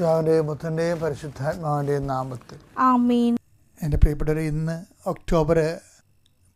പിതാവിന്റെയും പുത്രന്റെയും പരിശുദ്ധാത്മാവിന്റെയും നാമത്തിൽ. എന്റെ പ്രിയപ്പെട്ടവർ ഇന്ന് ഒക്ടോബർ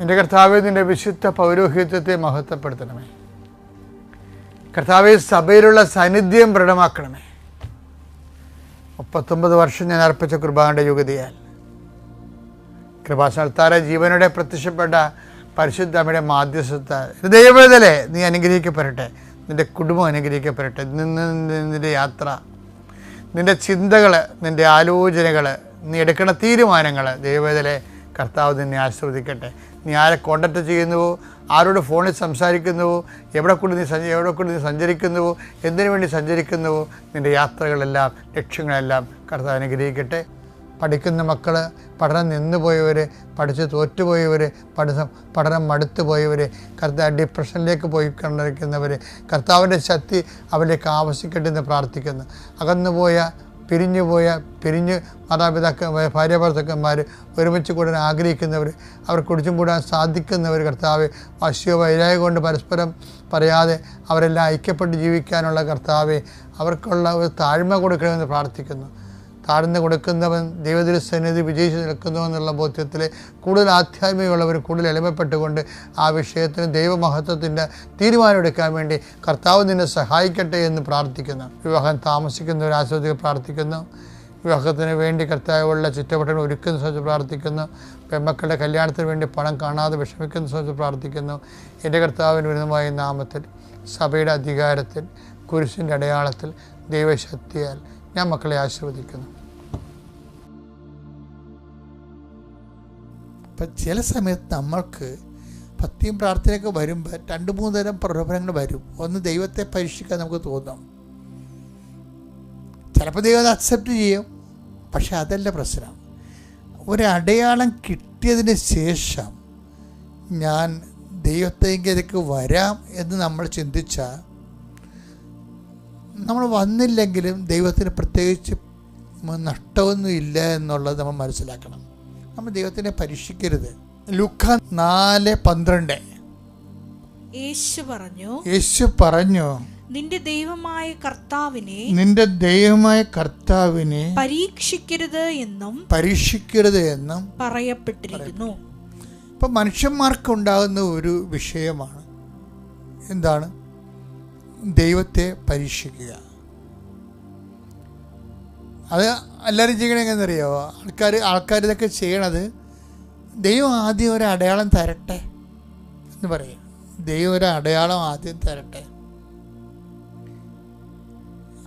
നിന്റെ കർത്താവ് നിന്റെ വിശുദ്ധ പൗരോഹിത്യത്തെ മഹത്വപ്പെടുത്തണമേ. കർത്താവെ സഭയിലുള്ള സാന്നിധ്യം ദൃഢമാക്കണമേ മുപ്പത്തൊമ്പത് വർഷം ഞാൻ അർപ്പിച്ച കുർബാനയുടെ യുഗതിയാൽ കൃപാസൽത്താര ജീവനോടെ പ്രത്യക്ഷപ്പെട്ട പരിശുദ്ധമ്മയുടെ മാധ്യസ്ഥ ദൈവതലേ നീ അനുഗ്രഹിക്കപ്പെടട്ടെ. നിന്റെ കുടുംബം അനുഗ്രഹിക്കപ്പെടട്ടെ. നിന്ന് നിന്റെ യാത്ര നിന്റെ ചിന്തകൾ നിന്റെ ആലോചനകൾ നീ എടുക്കുന്ന തീരുമാനങ്ങൾ ദൈവവേദലെ കർത്താവ് നിന്നെ ആശ്രവദിക്കട്ടെ നീ ആരെ കോണ്ടാക്ട് ചെയ്യുന്നുവോ? ആരോട് ഫോണിൽ സംസാരിക്കുന്നുവോ? എവിടെ കൊണ്ട് നീ സഞ്ച എവിടെ കൊണ്ട് നീ സഞ്ചരിക്കുന്നുവോ? എന്തിനു വേണ്ടി സഞ്ചരിക്കുന്നുവോ? നിന്റെ യാത്രകളെല്ലാം ലക്ഷ്യങ്ങളെല്ലാം കർത്താവ് അനുഗ്രഹിക്കട്ടെ. പഠിക്കുന്ന മക്കൾ പഠനം നിന്നുപോയവർ പഠിച്ച് തോറ്റുപോയവർ പഠനം പഠനം മടുത്തു പോയവർ കർത്താവ് ഡിപ്രഷനിലേക്ക് പോയി കണ്ടിരിക്കുന്നവർ കർത്താവിന്റെ ശക്തി അവരിലേക്ക് ആവശ്യിക്കട്ടെ എന്ന് പ്രാർത്ഥിക്കുന്നു. അകന്നുപോയ പിരിഞ്ഞുപോയ പിരിഞ്ഞ് മാതാപിതാക്ക ഭാര്യ ഭർത്താക്കന്മാർ ഒരുമിച്ച് കൂടാൻ ആഗ്രഹിക്കുന്നവർ അവർ കുടിച്ചും കൂടാൻ സാധിക്കുന്നവർ കർത്താവ് വശ്യോ വൈരായ കൊണ്ട് പരസ്പരം പറയാതെ അവരെല്ലാം ഐക്യപ്പെട്ട് ജീവിക്കാനുള്ള കർത്താവെ അവർക്കുള്ള ഒരു താഴ്മ കൊടുക്കണമെന്ന് പ്രാർത്ഥിക്കുന്നു. താഴ്ന്നു കൊടുക്കുന്നവൻ ദൈവദൃസന്നിധി വിജയിച്ച് നിൽക്കുന്നു എന്നുള്ള ബോധ്യത്തിൽ കൂടുതൽ ആധ്യാത്മികമുള്ളവർ കൂടുതൽ എളിമപ്പെട്ടുകൊണ്ട് ആ വിഷയത്തിന് ദൈവമഹത്വത്തിന്റെ തീരുമാനമെടുക്കാൻ വേണ്ടി കർത്താവ് നിന്നെ സഹായിക്കട്ടെ എന്ന് പ്രാർത്ഥിക്കുന്നു. വിവാഹം താമസിക്കുന്നവർ ആസ്വദികൾ പ്രാർത്ഥിക്കുന്നു. വിവാഹത്തിന് വേണ്ടി കർത്താവുള്ള ചുറ്റപ്പെട്ടവർ ഒരുക്കുന്ന സംബന്ധിച്ച് പ്രാർത്ഥിക്കുന്നു. പെമ്മക്കളുടെ കല്യാണത്തിന് വേണ്ടി പണം കാണാതെ വിഷമിക്കുന്ന സംബന്ധിച്ച് പ്രാർത്ഥിക്കുന്നു. എന്റെ കർത്താവിന് വിരുദ്ധമായ നാമത്തിൽ സഭയുടെ അധികാരത്തിൽ കുരിശിന്റെ അടയാളത്തിൽ ദൈവശക്തിയാൽ ഞാൻ മക്കളെ ആശീർവദിക്കുന്നു. അപ്പം ചില സമയത്ത് നമ്മൾക്ക് ഭക്തിയും പ്രാർത്ഥനയൊക്കെ വരുമ്പോൾ രണ്ട് മൂന്ന് തരം പ്രലോഭനങ്ങൾ വരും. ഒന്ന് ദൈവത്തെ പരീക്ഷിക്കാൻ നമുക്ക് തോന്നും. ചിലപ്പോൾ ദൈവം അത് അക്സെപ്റ്റ് ചെയ്യും. പക്ഷെ അതല്ല പ്രശ്നം. ഒരടയാളം കിട്ടിയതിന് ശേഷം ഞാൻ ദൈവത്തേക്ക് വരാം എന്ന് നമ്മൾ ചിന്തിച്ചാൽ നമ്മൾ വന്നില്ലെങ്കിലും ദൈവത്തിന് പ്രത്യേകിച്ച് നഷ്ടമൊന്നും ഇല്ല എന്നുള്ളത് നമ്മൾ മനസ്സിലാക്കണം. നമ്മൾ ദൈവത്തിനെ പരീക്ഷിക്കരുത്. ലുക്ക നാല് പന്ത്രണ്ട്. യേശു പറഞ്ഞു യേശു പറഞ്ഞു നിന്റെ ദൈവമായ കർത്താവിനെ നിന്റെ ദൈവമായ കർത്താവിനെ പരീക്ഷിക്കരുത് എന്നും പരീക്ഷിക്കരുത് എന്നും പറയപ്പെട്ടിരിക്കുന്നു. ഇപ്പൊ മനുഷ്യന്മാർക്ക് ഉണ്ടാകുന്ന ഒരു വിഷയമാണ്. എന്താണ്? ദൈവത്തെ പരീക്ഷിക്കുക. അത് എല്ലാവരും ചെയ്യണമെങ്കിൽ എങ്ങനെയെന്നറിയാമോ ആൾക്കാർ ആൾക്കാർ ഇതൊക്കെ ചെയ്യണത് ദൈവം ആദ്യം ഒരു അടയാളം തരട്ടെ എന്ന് പറയും. ദൈവം ഒരു അടയാളം ആദ്യം തരട്ടെ.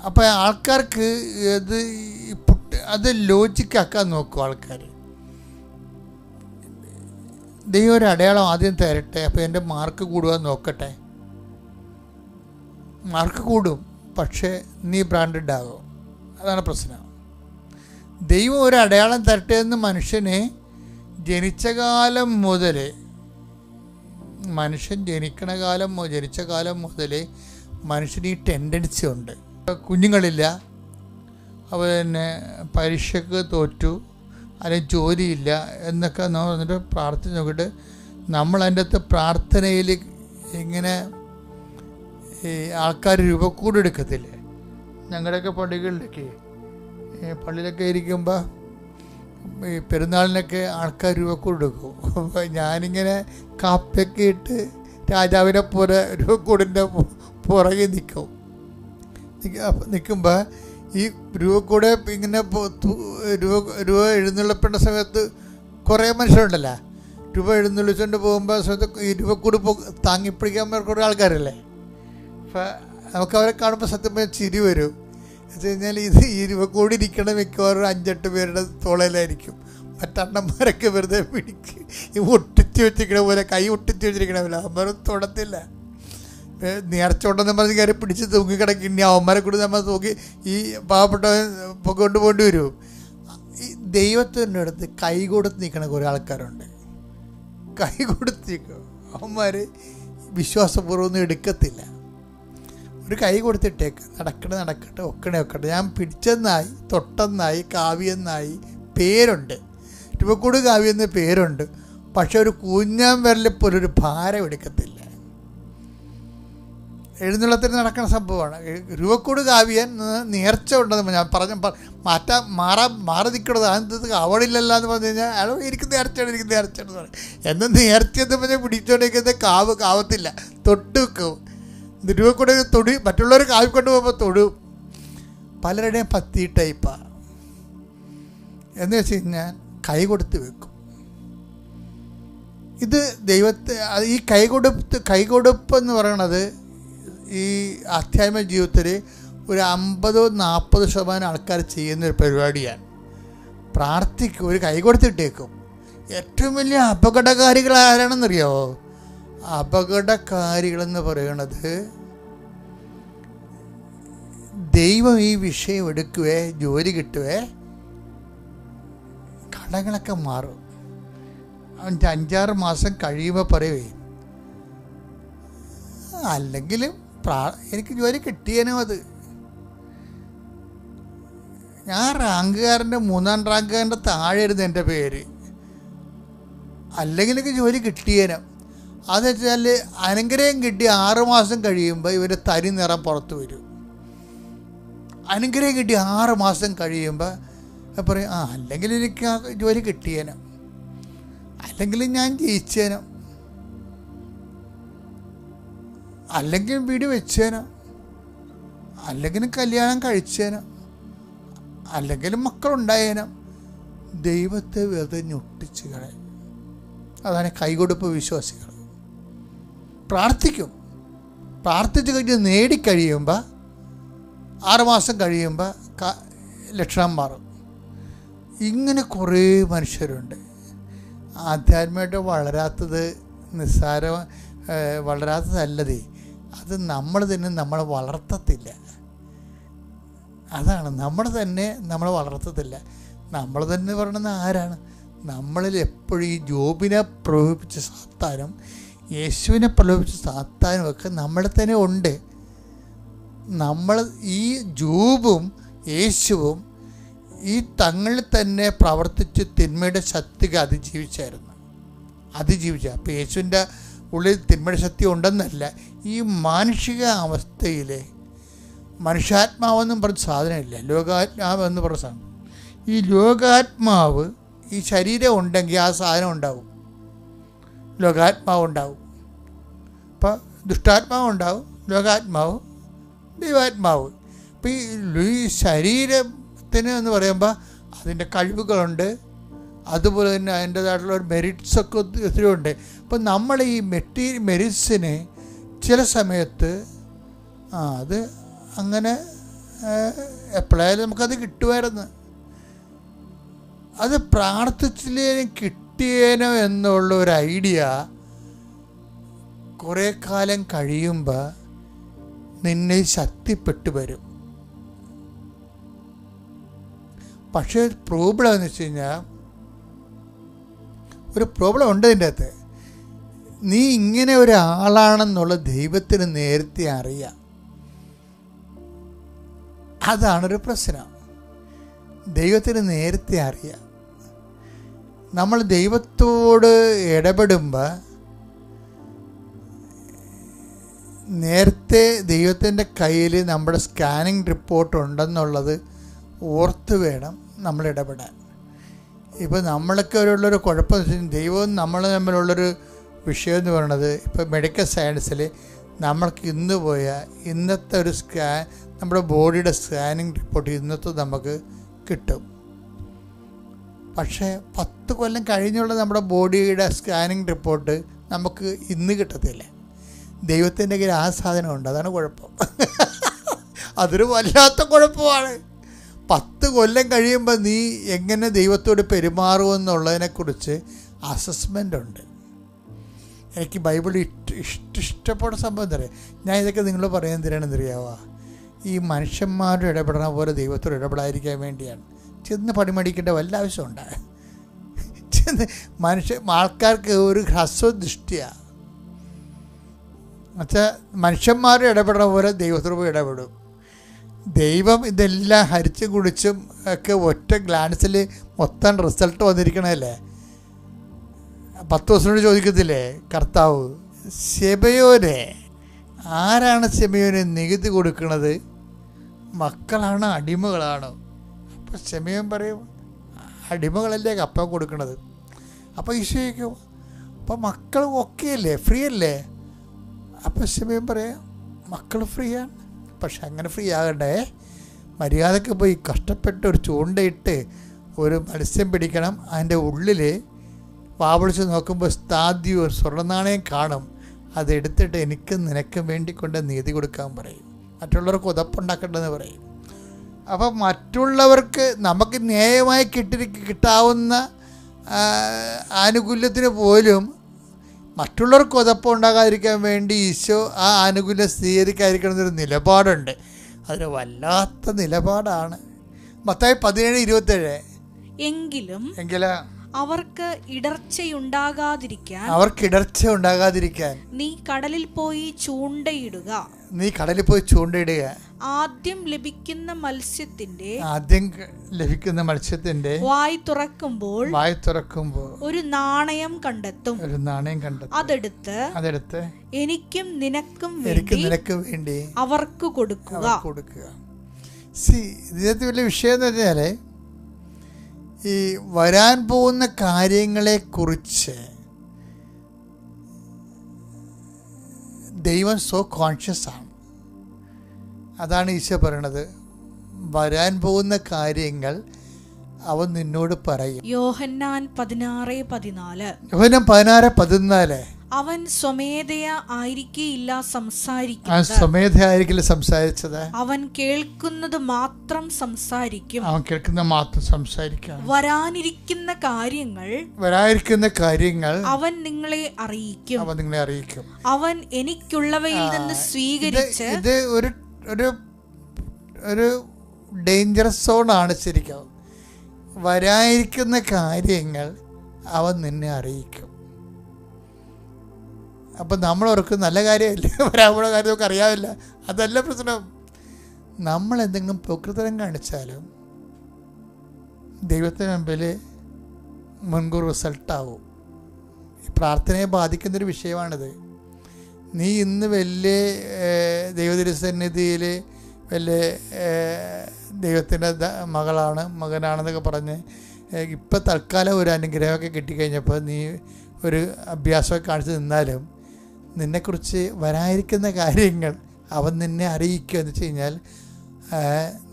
അപ്പം ആൾക്കാർക്ക് ഇത് അത് ലോജിക്കാക്കാൻ നോക്കും ആൾക്കാർ ദൈവം ഒരു അടയാളം ആദ്യം തരട്ടെ അപ്പോൾ എന്റെ മാർക്ക് കൂടുക നോക്കട്ടെ. മാർക്ക് കൂടും പക്ഷേ നീ ബ്രാൻഡഡ് ആകും അതാണ് പ്രശ്നം. ദൈവം ഒരു അടയാളം തരട്ടെ എന്ന് മനുഷ്യനെ ജനിച്ച കാലം മുതൽ മനുഷ്യൻ ജനിക്കണ കാലം ജനിച്ച കാലം മുതൽ മനുഷ്യന് ഈ ടെൻഡൻസി ഉണ്ട്. കുഞ്ഞുങ്ങളില്ല. അപ്പോൾ പിന്നെ പരീക്ഷയ്ക്ക് തോറ്റു. അല്ലെങ്കിൽ ജോലിയില്ല എന്നൊക്കെ നമ്മൾ വന്നിട്ട് പ്രാർത്ഥന നോക്കിയിട്ട് നമ്മൾ അതിന്റെ അകത്ത് പ്രാർത്ഥനയിൽ ഇങ്ങനെ ഈ ആൾക്കാർ രൂപക്കൂട് എടുക്കത്തില്ലേ? ഞങ്ങളുടെയൊക്കെ പള്ളികളിലൊക്കെ ഈ പള്ളിയിലൊക്കെ ഇരിക്കുമ്പോൾ ഈ പെരുന്നാളിനൊക്കെ ആൾക്കാർ രൂപക്കൂട് എടുക്കും അപ്പോൾ ഞാനിങ്ങനെ കാപ്പിയൊക്കെ ഇട്ട് രാജാവിനെ പോലെ രൂപക്കൂടിന്റെ പുറകെ നിൽക്കും നിൽക്കുമ്പോൾ ഈ രൂപക്കൂടെ ഇങ്ങനെ രൂപ രൂപ എഴുന്നള്ളപ്പെട്ട സമയത്ത് കുറേ മനുഷ്യരുണ്ടല്ലോ. രൂപ എഴുന്നള്ളിച്ചുകൊണ്ട് പോകുമ്പോൾ സമയത്ത് ഈ രൂപക്കൂട് താങ്ങിപ്പിടിക്കാൻ കുറേ ആൾക്കാരല്ലേ. അപ്പം നമുക്ക് അവരെ കാണുമ്പോൾ സത്യം പറഞ്ഞാൽ ചിരി വരും. വെച്ച് കഴിഞ്ഞാൽ ഇത് ഈ കൂടി ഇരിക്കണ മിക്കവാറും അഞ്ചെട്ട് പേരുടെ തോളയിലായിരിക്കും മറ്റണ്ണന്മാരൊക്കെ വെറുതെ പിടിക്ക്. ഈ ഒട്ടിച്ച് വെച്ചിരിക്കണ പോലെ കൈ ഒട്ടിച്ച് വെച്ചിരിക്കണ പോലെ. അവന്മാരും തൊടത്തില്ല. നേർച്ചോണ്ടെന്ന് പറഞ്ഞ് കയറി പിടിച്ച് തൂങ്ങി കിടക്കി. അവന്മാരെ കൂടി നമ്മൾ തൂക്കി ഈ പാവപ്പെട്ടവൻ കൊണ്ടുപോകേണ്ടി വരും. ഈ ദൈവത്തിന്റെ അടുത്ത് കൈ കൊടുത്ത് നിൽക്കണ കുറേ ആൾക്കാരുണ്ട്. കൈ കൊടുത്ത് നിൽക്കും. അവന്മാർ വിശ്വാസപൂർവം ഒന്നും എടുക്കത്തില്ല. ഒരു കൈ കൊടുത്തിട്ടേക്ക്. നടക്കണ നടക്കട്ടെ ഒക്കണേ ഒക്കട്ടെ ഞാൻ പിടിച്ചെന്നായി തൊട്ടെന്നായി കാവ്യെന്നായി പേരുണ്ട്. രൂപക്കൂട് കാവ്യ എന്ന പേരുണ്ട്. പക്ഷെ ഒരു കൂഞ്ഞാൻ പോലും ഒരു ഭാരം എടുക്കത്തില്ല. എഴുന്നള്ളത്തിന് നടക്കുന്ന സംഭവമാണ്. രൂപക്കൂട് കാവ്യൻ നേർച്ച ഉണ്ടെന്ന് ഞാൻ പറഞ്ഞ മാറ്റാൻ മാറാൻ മാറി നിൽക്കണത് അത് അവളില്ലല്ലോ എന്ന് പറഞ്ഞു കഴിഞ്ഞാൽ അയാൾ എനിക്ക് നേർച്ചയാണ് എനിക്ക് നേർച്ചയാണെന്ന് പറയും. എന്നും നേർച്ച എന്ന് പറഞ്ഞാൽ പിടിച്ചോണ്ടിരിക്കുന്നത് കാവ് കാവത്തില്ല തൊട്ട് വെക്കും രൂപക്കൂടെ തൊടി മറ്റുള്ളവർ കാവി കൊണ്ട് പോകുമ്പോൾ തൊടും. പലരുടെയും പത്തി ടൈപ്പാണ് എന്ന് വെച്ച് കഴിഞ്ഞാൽ കൈ കൊടുത്ത് വെക്കും. ഇത് ദൈവത്തെ ഈ കൈകൊടുപ്പ് കൈകൊടുപ്പ് എന്ന് പറയണത് ഈ ആധ്യാത്മ ജീവിതത്തിൽ ഒരു അമ്പതോ നാൽപ്പത് ശതമാനം ആൾക്കാർ ചെയ്യുന്ന ഒരു പരിപാടിയാണ്. പ്രാർത്ഥിക്കും ഒരു കൈ കൊടുത്തിട്ടേക്കും. ഏറ്റവും വലിയ അപകടകാരികൾ ആരാണെന്നറിയാമോ അപകടകാരികളെന്ന് പറയണത് ദൈവം ഈ വിഷയം എടുക്കുവേ ജോലി കിട്ടുവേ കടങ്ങളൊക്കെ മാറും. അവന്റെ അഞ്ചാറ് മാസം കഴിയുമ്പോൾ പറയുവേ അല്ലെങ്കിലും പ്രാ എനിക്ക് ജോലി കിട്ടിയേനോ അത്. ഞാൻ റാങ്കുകാരന്റെ മൂന്നാം റാങ്കുകാരന്റെ താഴെ ഇരുന്ന് എന്റെ പേര്. അല്ലെങ്കിൽ എനിക്ക് ജോലി കിട്ടിയേനും. അതെന്ന് വെച്ചാൽ അനുഗ്രഹം കിട്ടി ആറുമാസം കഴിയുമ്പോൾ ഇവന്റെ തരി നിറം പുറത്ത് വരും. അനുഗ്രഹം കിട്ടി ആറ് മാസം കഴിയുമ്പോൾ പറയും ആ അല്ലെങ്കിൽ എനിക്ക് ആ ജോലി കിട്ടിയേനും. അല്ലെങ്കിൽ ഞാൻ ജയിച്ചേനും. അല്ലെങ്കിൽ വീട് വെച്ചേനോ. അല്ലെങ്കിൽ കല്യാണം കഴിച്ചേനോ. അല്ലെങ്കിൽ മക്കളുണ്ടായേനോ. ദൈവത്തെ വെറുതെ ഞൊട്ടിച്ച് കളയും. അതാണ് കൈകൊടുപ്പ് വിശ്വാസികൾ. പ്രാർത്ഥിക്കും. പ്രാർത്ഥിച്ച് കഴിഞ്ഞ് നേടിക്കഴിയുമ്പോൾ ആറുമാസം കഴിയുമ്പോൾ ലക്ഷണം മാറും. ഇങ്ങനെ കുറേ മനുഷ്യരുണ്ട്. ആധ്യാത്മികമായിട്ട് വളരാത്തത് നിസ്സാര വളരാത്തതല്ലതേ. അത് നമ്മൾ തന്നെ നമ്മളെ വളർത്തത്തില്ല. അതാണ്. നമ്മൾ തന്നെ നമ്മളെ വളർത്തത്തില്ല. നമ്മൾ തന്നെ പറയണത് ആരാണ്? നമ്മളിൽ എപ്പോഴും ഈ ജോബിനെ പ്രകോപിപ്പിച്ച സാത്താനും യേശുവിനെ പ്രലോഭിച്ച സാത്താനും ഒക്കെ നമ്മളെ തന്നെ ഉണ്ട്. നമ്മൾ ഈ ജൂബും യേശുവും ഈ തങ്ങളിൽ തന്നെ പ്രവർത്തിച്ച് തിന്മയുടെ ശക്തിക്ക് അതിജീവിച്ചായിരുന്നു. അതിജീവിച്ച. അപ്പോൾ യേശുവിന്റെ ഉള്ളിൽ തിന്മയുടെ ശക്തി ഉണ്ടെന്നല്ല ഈ മാനുഷിക അവസ്ഥയിൽ മനുഷ്യാത്മാവെന്നും പറഞ്ഞ സാധനമില്ല ലോകാത്മാവെന്ന് പറഞ്ഞ സാധനം. ഈ ലോകാത്മാവ് ഈ ശരീരം ഉണ്ടെങ്കിൽ ആ സാധനം ഉണ്ടാവും. ലോകാത്മാവ് ഉണ്ടാവും. ദുഷ്ടാത്മാവ് ഉണ്ടാവും ലോകാത്മാവ് ദൈവാത്മാവ്. അപ്പോൾ ഈ ഈ ശരീരത്തിന് എന്ന് പറയുമ്പോൾ അതിന്റെ കഴിവുകളുണ്ട് അതുപോലെ തന്നെ അതിന്റേതായിട്ടുള്ള ഒരു മെറിറ്റ്സ് ഒക്കെ ഒത്തിരി ഉണ്ട്. അപ്പം നമ്മൾ ഈ മെറ്റീരിയൽ മെറിറ്റ്സിന് ചില സമയത്ത് ആ അത് അങ്ങനെ എപ്പോഴായാലും നമുക്കത് കിട്ടുമായിരുന്നു. അത് പ്രാർത്ഥിച്ചില്ലേനും കിട്ടിയേനോ എന്നുള്ള ഒരു ഐഡിയ കുറേ കാലം കഴിയുമ്പോൾ നിന്നെ ശക്തിപ്പെട്ടു വരും. പക്ഷേ പ്രോബ്ലം എന്ന് വെച്ച് കഴിഞ്ഞാൽ ഒരു പ്രോബ്ലം ഉണ്ട് ഇതിന്റെ അകത്ത്. നീ ഇങ്ങനെ ഒരാളാണെന്നുള്ള ദൈവത്തിന് നേരത്തെ അറിയാം. അതാണൊരു പ്രശ്നം. ദൈവത്തിന് നേരത്തെ അറിയാം. നമ്മൾ ദൈവത്തോട് ഇടപെടുമ്പോൾ നേരത്തെ ദൈവത്തിന്റെ കയ്യിൽ നമ്മുടെ സ്കാനിങ് റിപ്പോർട്ട് ഉണ്ടെന്നുള്ളത് ഓർത്ത് വേണം നമ്മൾ ഇടപെടാൻ. ഇപ്പോൾ നമ്മളൊക്കെ ഉള്ളൊരു കുഴപ്പം ദൈവവും നമ്മൾ തമ്മിലുള്ളൊരു വിഷയം എന്ന് പറയുന്നത് ഇപ്പോൾ മെഡിക്കൽ സയൻസിൽ നമ്മൾക്ക് ഇന്ന് പോയ ഇന്നത്തെ ഒരു സ്കാൻ നമ്മുടെ ബോഡിയുടെ സ്കാനിങ് റിപ്പോർട്ട് ഇന്നത്തെ നമുക്ക് കിട്ടും. പക്ഷേ പത്ത് കൊല്ലം കഴിഞ്ഞുള്ള നമ്മുടെ ബോഡിയുടെ സ്കാനിങ് റിപ്പോർട്ട് നമുക്ക് ഇന്ന് കിട്ടത്തില്ല. ദൈവത്തിന്റെ കയ്യിൽ ആ സാധനമുണ്ട്. അതാണ് കുഴപ്പം. അതൊരു വല്ലാത്ത കുഴപ്പമാണ്. പത്ത് കൊല്ലം കഴിയുമ്പോൾ നീ എങ്ങനെ ദൈവത്തോട് പെരുമാറുമെന്നുള്ളതിനെക്കുറിച്ച് അസസ്മെന്റ് ഉണ്ട്. എനിക്ക് ബൈബിൾ ഇഷ്ട ഇഷ്ട ഇഷ്ടപ്പെട്ട സംഭവം പറയുക ഞാൻ ഇതൊക്കെ നിങ്ങൾ പറയാൻ തരാണെന്നറിയാവോ ഈ മനുഷ്യന്മാരുടെ ഇടപെടണ പോലെ ദൈവത്തോട് ഇടപെടാതിരിക്കാൻ വേണ്ടിയാണ്. ചെന്ന് പണിമടിക്കേണ്ട വല്ല ആവശ്യമുണ്ട് ചെന്ന് മനുഷ്യ ആൾക്കാർക്ക് ഒരു ഹ്രസ്വദൃഷ്ടിയാണ് എന്നുവെച്ചാൽ മനുഷ്യന്മാർ ഇടപെടുന്ന പോലെ ദൈവത്തോട് പോയി ഇടപെടും. ദൈവം ഇതെല്ലാം ഹരിച്ചും കുടിച്ചും ഒക്കെ ഒറ്റ ഗ്ലാൻസിൽ മൊത്തം റിസൾട്ട് വന്നിരിക്കണല്ലേ പത്ത് ദിവസത്തിനോട് ചോദിക്കത്തില്ലേ കർത്താവ് ശബയോനെ ആരാണ് ശമയോന് നികുതി കൊടുക്കുന്നത് മക്കളാണ് അടിമകളാണ്. അപ്പോൾ ശമയൻ പറയും അടിമകളല്ലേ കപ്പം കൊടുക്കുന്നത് അപ്പോൾ ഈശോയ്ക്കും അപ്പോൾ മക്കൾ ഒക്കെ അല്ലേ? ഫ്രീ അല്ലേ? അപ്പോൾ ശമയം പറയാം മക്കൾ ഫ്രീ ആണ് പക്ഷെ അങ്ങനെ ഫ്രീ ആകണ്ടേ? മര്യാദയ്ക്ക് പോയി കഷ്ടപ്പെട്ട് ഒരു ചൂണ്ടയിട്ട് ഒരു മത്സ്യം പിടിക്കണം. അതിന്റെ ഉള്ളിൽ വാവളിച്ച് നോക്കുമ്പോൾ സ്ഥാദ്യു ഒരു സ്വർണനാണയം കാണും. അതെടുത്തിട്ട് എനിക്കും നിനക്കും വേണ്ടി കൊണ്ട് നീതി കൊടുക്കാൻ പറയും. മറ്റുള്ളവർക്ക് ഉതപ്പുണ്ടാക്കേണ്ടതെന്ന് പറയും. അപ്പം മറ്റുള്ളവർക്ക് നമുക്ക് ന്യായമായി കിട്ടി കിട്ടാവുന്ന ആനുകൂല്യത്തിന് പോലും മറ്റുള്ളവർക്ക് ഉതപ്പുണ്ടാകാതിരിക്കാൻ വേണ്ടി ഈശോ ആ ആനുകൂല്യം സ്വീകരിക്കാതിരിക്കണം എന്നൊരു നിലപാടുണ്ട്. അതൊരു വല്ലാത്ത നിലപാടാണ്. മത്തായി പതിനേഴ് ഇരുപത്തേഴ്. എങ്കിലും എങ്കിലാ അവർക്ക് ഇടർച്ചയുണ്ടാകാതിരിക്കാൻ അവർക്ക് ഇടർച്ച ഉണ്ടാകാതിരിക്കാൻ നീ കടലിൽ പോയി ചൂണ്ടയിടുക. നീ കടലിൽ പോയി ചൂണ്ടയിടുക. ആദ്യം ലഭിക്കുന്ന മത്സ്യത്തിന്റെ ആദ്യം ലഭിക്കുന്ന മത്സ്യത്തിന്റെ വായി തുറക്കുമ്പോൾ വായി തുറക്കുമ്പോൾ ഒരു നാണയം കണ്ടെത്തും. ഒരു നാണയം കണ്ടെത്തും. അതെടുത്ത് അതെടുത്ത് എനിക്കും നിനക്കും എനിക്ക് വേണ്ടി നിനക്ക് വേണ്ടി അവർക്ക് കൊടുക്കുക. കൊടുക്കുക. സി ഇതിനകത്ത് വലിയ വിഷയം എന്ന് പറഞ്ഞാൽ ഈ വരാൻ പോകുന്ന കാര്യങ്ങളെ കുറിച്ച് ദൈവം സോ കോൺഷ്യസ് ആണ്. അതാണ് ഈശോ പറയണത്. വരാൻ പോകുന്ന കാര്യങ്ങൾ അവൻ നിന്നോട് പറയും. യോഹന്നാൻ പതിനാറ് പതിനാല്. യോഹന്നാൻ പതിനാറ് പതിനാല്. അവൻ സ്വമേധയ ആയിരിക്കില്ല സ്വമേധയായിരിക്കില്ല സംസാരിച്ചത്. അവൻ കേൾക്കുന്നത് മാത്രം സംസാരിക്കും. അവൻ കേൾക്കുന്ന മാത്രം സംസാരിക്കും. വരാനിരിക്കുന്ന കാര്യങ്ങൾ വരാനിരിക്കുന്ന കാര്യങ്ങൾ അവൻ നിങ്ങളെ അറിയിക്കും. അവൻ നിങ്ങളെ അറിയിക്കും. അവൻ എനിക്കുള്ളവയിൽ നിന്ന് സ്വീകരിച്ച് ഇത് ഒരു ഒരു ഒരു ഡേഞ്ചറസ് സോണാണ് ശരിക്കും. വരായിരിക്കുന്ന കാര്യങ്ങൾ അവൻ നിന്നെ അറിയിക്കും. അപ്പം നമ്മൾ ഓർക്ക് നല്ല കാര്യമല്ലേ? വരാമുള്ള കാര്യമൊക്കെ അറിയാവില്ല. അതല്ല പ്രശ്നം. നമ്മൾ എന്തെങ്കിലും പ്രകൃതം കാണിച്ചാലും ദൈവത്തിന് മുമ്പിൽ മുൻകൂർ റിസൾട്ടാവും പ്രാർത്ഥനയെ ബാധിക്കുന്നൊരു വിഷയമാണിത്. നീ ഇന്ന് വലിയ ദൈവതിരുസന്നിധിയിൽ വലിയ ദൈവത്തിന്റെ മകളാണ് മകനാണെന്നൊക്കെ പറഞ്ഞ് ഇപ്പം തൽക്കാലം ഒരു അനുഗ്രഹമൊക്കെ കിട്ടിക്കഴിഞ്ഞപ്പോൾ നീ ഒരു അഭ്യാസമൊക്കെ കാണിച്ച് നിന്നാലും നിന്നെക്കുറിച്ച് വരാതിരിക്കുന്ന കാര്യങ്ങൾ അവൻ നിന്നെ അറിയിക്കുക എന്ന് വെച്ച് കഴിഞ്ഞാൽ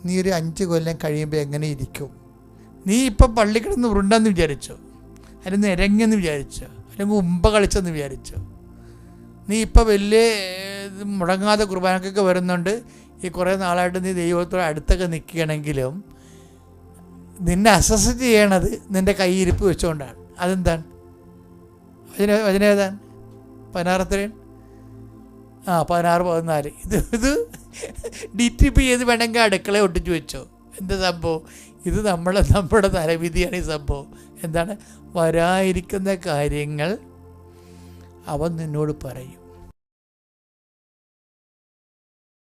നീ ഒരു അഞ്ച് കൊല്ലം കഴിയുമ്പോൾ എങ്ങനെ ഇരിക്കും? നീ ഇപ്പം പള്ളി കിടന്ന് ഉരുണ്ടെന്ന് വിചാരിച്ചു? അല്ലെങ്കിൽ നിരങ്ങെന്ന് വിചാരിച്ചു? അല്ലെങ്കിൽ ഉമ്പ കളിച്ചെന്ന് വിചാരിച്ചോ? നീ ഇപ്പോൾ വലിയ മുടങ്ങാതെ കുർബാനക്കൊക്കെ വരുന്നുണ്ട്. ഈ കുറേ നാളായിട്ട് നീ ദൈവത്തോട് അടുത്തൊക്കെ നിൽക്കുകയാണെങ്കിലും നിന്നെ അസസ് ചെയ്യണത് നിന്റെ കൈയിരിപ്പ് വെച്ചുകൊണ്ടാണ് അതെന്താണ്? വചന വചനേതാണ് പതിനാറത്രയും ആ പതിനാറ് പതിനാല്. ഇത് ഇത് ഡി ടി പി ചെയ്ത് വേണമെങ്കിൽ അടുക്കള ഒട്ടിച്ച് വെച്ചോ. എന്താ സംഭവം? ഇത് നമ്മളെ നമ്മുടെ തലവിധിയാണ് ഈ സംഭവം. എന്താണ്? വരാതിരിക്കുന്ന കാര്യങ്ങൾ അവൻ നിന്നോട് പറയും.